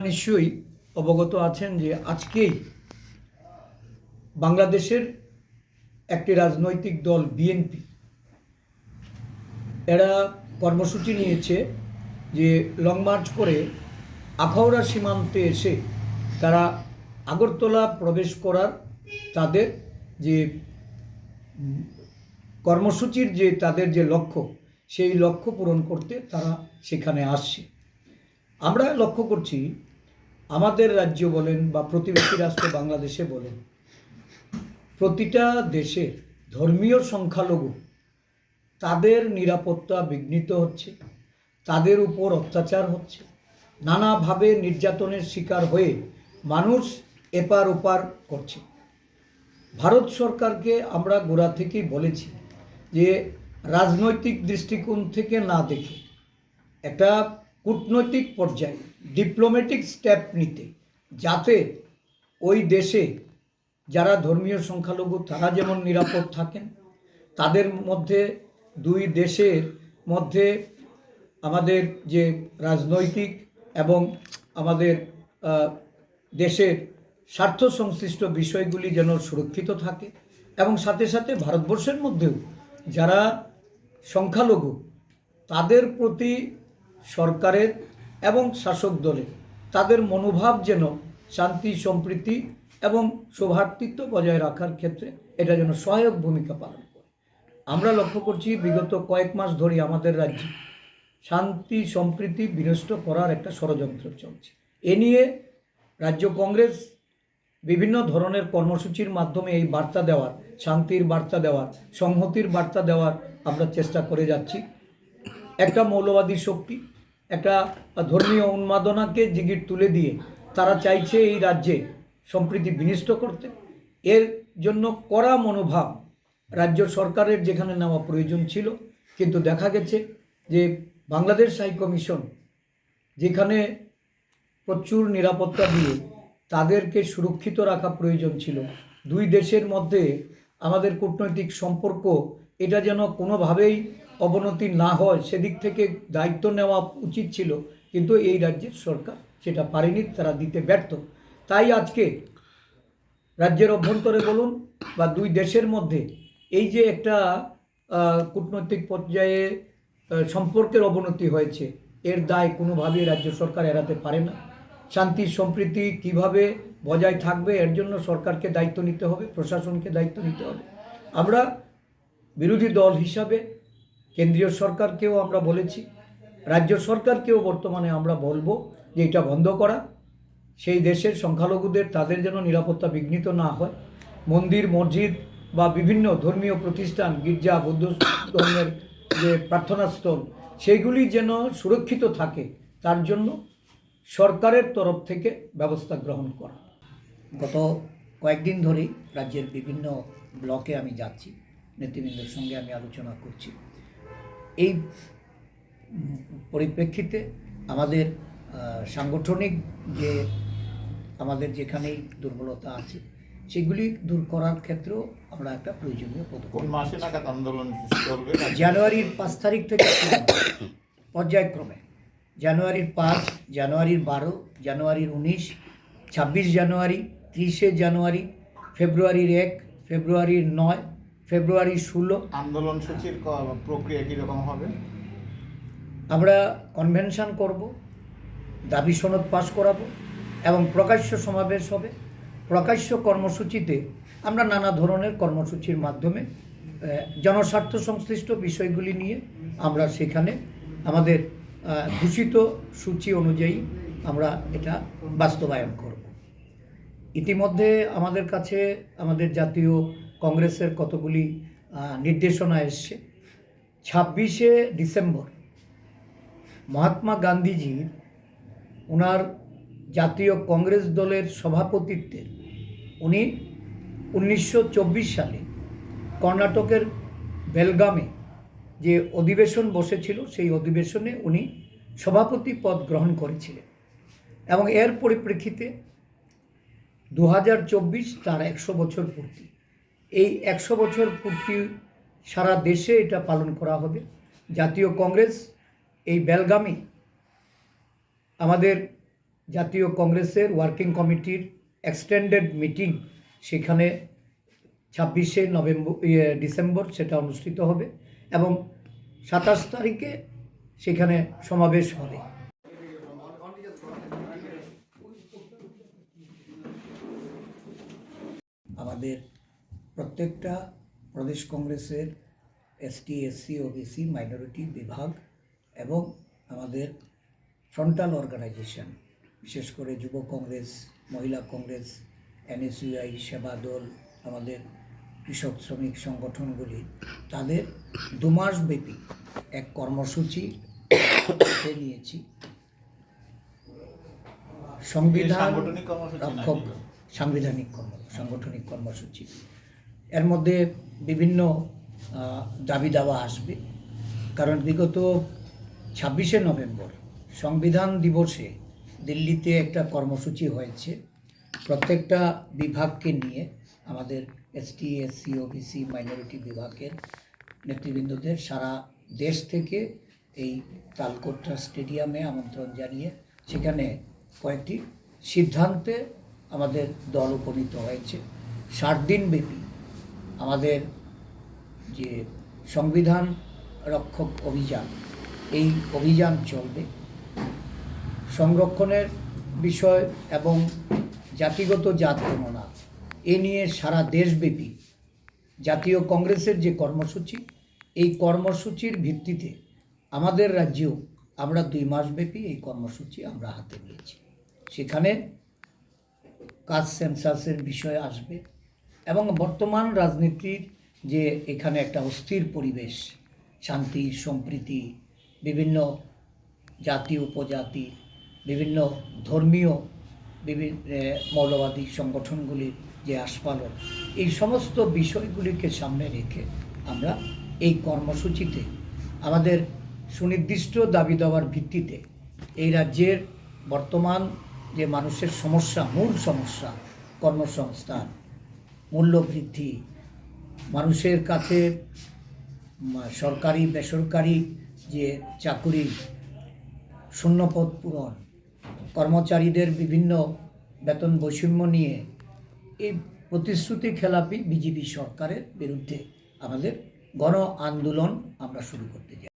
নিশ্চয়ই অবগত আছেন যে আজকেই বাংলাদেশের একটি রাজনৈতিক দল বিএনপি, এরা কর্মসূচি নিয়েছে যে লং মার্চ করে আখাউড়া সীমান্তে এসে তারা আগরতলা প্রবেশ করার তাদের যে কর্মসূচির যে তাদের যে লক্ষ্য, সেই লক্ষ্য পূরণ করতে তারা সেখানে আসছে। আমরা লক্ষ্য করছি আমাদের রাজ্য বলেন বা প্রতিবেশী রাষ্ট্র বাংলাদেশে বলেন, প্রতিটা দেশে ধর্মীয় সংখ্যালঘু তাদের নিরাপত্তা বিঘ্নিত হচ্ছে, তাদের উপর অত্যাচার হচ্ছে, নানাভাবে নির্যাতনের শিকার হয়ে মানুষ এপার ওপার করছে। ভারত সরকারকে আমরা গোড়া থেকেই বলেছি যে রাজনৈতিক দৃষ্টিকোণ থেকে না দেখে একটা কূটনৈতিক পর্যায়ে ডিপ্লোম্যাটিক স্টেপ নিতে, যাতে ওই দেশে যারা ধর্মীয় সংখ্যালঘু, তারা যেমন নিরাপদ থাকেন, তাদের মধ্যে দুই দেশের মধ্যে আমাদের যে রাজনৈতিক এবং আমাদের দেশের স্বার্থ সংশ্লিষ্ট বিষয়গুলি যেন সুরক্ষিত থাকে এবং সাথে সাথে ভারতবর্ষের মধ্যেও যারা সংখ্যালঘু, তাদের প্রতি সরকারের এবং শাসক দলের তাদের মনোভাব যেন শান্তি, সম্প্রীতি এবং সৌভাতৃত্ব বজায় রাখার ক্ষেত্রে এটা যেন সহায়ক ভূমিকা পালন করে। আমরা লক্ষ্য করছি, বিগত কয়েক মাস ধরে আমাদের রাজ্যে শান্তি, সম্প্রীতি বিনষ্ট করার একটা ষড়যন্ত্র চলছে। এ নিয়ে রাজ্য কংগ্রেস বিভিন্ন ধরনের কর্মসূচির মাধ্যমে এই বার্তা দেওয়ার, শান্তির বার্তা দেওয়ার, সংহতির বার্তা দেওয়ার আমরা চেষ্টা করে যাচ্ছি। একটা মৌলবাদী শক্তি একটা ধর্মীয় উন্মাদনাকে জিগির তুলে দিয়ে তারা চাইছে এই রাজ্যে সম্প্রীতি বিনিষ্ট করতে। এর জন্য কড়া মনোভাব রাজ্য সরকারের যেখানে নেওয়া প্রয়োজন ছিল। কিন্তু দেখা গেছে যে বাংলাদেশ হাই কমিশন যেখানে প্রচুর নিরাপত্তা দিয়ে তাদেরকে সুরক্ষিত রাখা প্রয়োজন ছিল। দুই দেশের মধ্যে আমাদের কূটনৈতিক সম্পর্ক, এটা যেন কোনোভাবেই অবনতি না হয় সেদিক থেকে দায়িত্ব নেওয়া উচিত ছিল, কিন্তু এই রাজ্যের সরকার সেটা পারেনি, তারা দিতে ব্যর্থ। তাই আজকে রাজ্যের অভ্যন্তরে বলুন বা দুই দেশের মধ্যে এই যে একটা কূটনৈতিক পর্যায়ে সম্পর্কের অবনতি হয়েছে, এর দায় কোনোভাবেই রাজ্য সরকার এড়াতে পারে না। শান্তি, সম্প্রীতি কীভাবে বজায় থাকবে, এর জন্য সরকারকে দায়িত্ব নিতে হবে, প্রশাসনকে দায়িত্ব নিতে হবে। আমরা বিরোধী দল হিসাবে কেন্দ্রীয় সরকারকেও আমরা বলেছি, রাজ্য সরকারকেও বর্তমানে আমরা বলব যে এটা বন্ধ করা। সেই দেশের সংখ্যালঘুদের তাদের যেন নিরাপত্তা বিঘ্নিত না হয়। মন্দির, মসজিদ বা বিভিন্ন ধর্মীয় প্রতিষ্ঠান, গির্জা, বৌদ্ধ ধর্মের যে প্রার্থনাস্থল সেইগুলি যেন সুরক্ষিত থাকে, তার জন্য সরকারের তরফ থেকে ব্যবস্থা গ্রহণ করা। গত কয়েকদিন ধরেই রাজ্যের বিভিন্ন ব্লকে আমি যাচ্ছি, নেতৃবৃন্দের সঙ্গে আমি আলোচনা করছি। এই পরিপ্রেক্ষিতে আমাদের সাংগঠনিক যে আমাদের যেখানেই দুর্বলতা আছে সেগুলি দূর করার ক্ষেত্রেও আমরা একটা প্রয়োজনীয় পদক্ষেপ মাসে নাগাদ আন্দোলন জানুয়ারির পাঁচ তারিখ থেকে পর্যায়ক্রমে। জানুয়ারির পাঁচ জানুয়ারির বারো জানুয়ারির উনিশ ছাব্বিশ জানুয়ারি তিরিশে জানুয়ারি ফেব্রুয়ারির এক ফেব্রুয়ারির নয় ফেব্রুয়ারির ষোলো। আন্দোলন সূচির প্রক্রিয়া কীরকম হবে? আমরা কনভেনশন করব দাবি সনদ পাস করাবো এবং প্রকাশ্য সমাবেশ হবে। প্রকাশ্য কর্মসূচিতে আমরা নানা ধরনের কর্মসূচির মাধ্যমে জনস্বার্থ সংশ্লিষ্ট বিষয়গুলি নিয়ে আমরা সেখানে আমাদের ঘোষিত সূচি অনুযায়ী আমরা এটা বাস্তবায়ন করব। ইতিমধ্যে আমাদের কাছে আমাদের জাতীয় কংগ্রেসের কতগুলি নির্দেশনা এসছে। ছাব্বিশে ডিসেম্বর মহাত্মা গান্ধীজির ওনার জাতীয় কংগ্রেস দলের সভাপতিত্বের উনি উনিশশো চব্বিশ সালে কর্ণাটকের বেলগামে যে অধিবেশন বসেছিল, সেই অধিবেশনে উনি সভাপতি পদ গ্রহণ করেছিলেন এবং এর পরিপ্রেক্ষিতে দু হাজার চব্বিশ তার একশো বছর পূর্তি। এই একশো বছর পূর্তি সারা দেশে এটা পালন করা হবে। জাতীয় কংগ্রেস এই বেলগামি আমাদের জাতীয় কংগ্রেসের ওয়ার্কিং কমিটির এক্সটেন্ডেড মিটিং সেখানে ছাব্বিশে নভেম্বর ইয়ে, ডিসেম্বর সেটা অনুষ্ঠিত হবে এবং সাতাশ তারিখে সেখানে সমাবেশ হবে। আমাদের প্রত্যেকটা প্রদেশ কংগ্রেসের এসটি এসসি ওবিসি মাইনরিটি বিভাগ এবং আমাদের ফ্রন্টাল অর্গানাইজেশন বিশেষ করে যুব কংগ্রেস মহিলা কংগ্রেস এনএসইউআই সেবা দল আমাদের কৃষক শ্রমিক সংগঠনগুলি তাদের দু মাস ব্যাপী এক কর্মসূচি নিয়েছি। সংবিধান রক্ষক সাংবিধানিক কর্ম সাংগঠনিক কর্মসূচি। এর মধ্যে বিভিন্ন দাবি দাওয়া আসবে। কারণ বিগত ছাব্বিশে নভেম্বর সংবিধান দিবসে দিল্লিতে একটা কর্মসূচি হয়েছে। প্রত্যেকটা বিভাগকে নিয়ে আমাদের এসটি এসসি ওবিসি মাইনরিটি বিভাগের নেতৃবৃন্দদের সারা দেশ থেকে এই তালকোট্টা স্টেডিয়ামে আমন্ত্রণ জানিয়ে সেখানে কয়েকটি সিদ্ধান্তে আমাদের দল উপনীত হয়েছে। ষাট দিন ব্যাপী আমাদের যে সংবিধান রক্ষক অভিযান, এই অভিযান চলবে। সংরক্ষণের বিষয় এবং জাতিগত জাত গণনা, এ নিয়ে সারা দেশব্যাপী জাতীয় কংগ্রেসের যে কর্মসূচি, এই কর্মসূচির ভিত্তিতে আমাদের রাজ্যেও আমরা দুই মাসব্যাপী এই কর্মসূচি আমরা হাতে নিয়েছি। সেখানে কাজ সেন্সাসের বিষয় আসবে। এবং বর্তমান রাজনীতির যে এখানে একটা অস্থির পরিবেশ, শান্তি, সম্প্রীতি, বিভিন্ন জাতি, উপজাতি, বিভিন্ন ধর্মীয় বিভিন্ন মৌলবাদী সংগঠনগুলির যে আস্ফালন, এই সমস্ত বিষয়গুলিকে সামনে রেখে আমরা এই কর্মসূচিতে, আমাদের সুনির্দিষ্ট দাবি দেওয়ার ভিত্তিতে এই রাজ্যের বর্তমান যে মানুষের সমস্যা, মূল সমস্যা, কর্মসংস্থান মূল্যবৃদ্ধি। মানুষের কাছে সরকারি, বেসরকারি যে চাকুরি, শূন্যপদ পূরণ, কর্মচারীদের বিভিন্ন বেতন বৈষম্য নিয়ে এই প্রতিশ্রুতি খেলাপি বিজেপি সরকারের বিরুদ্ধে আমাদের গণ আন্দোলন আমরা শুরু করতে যাই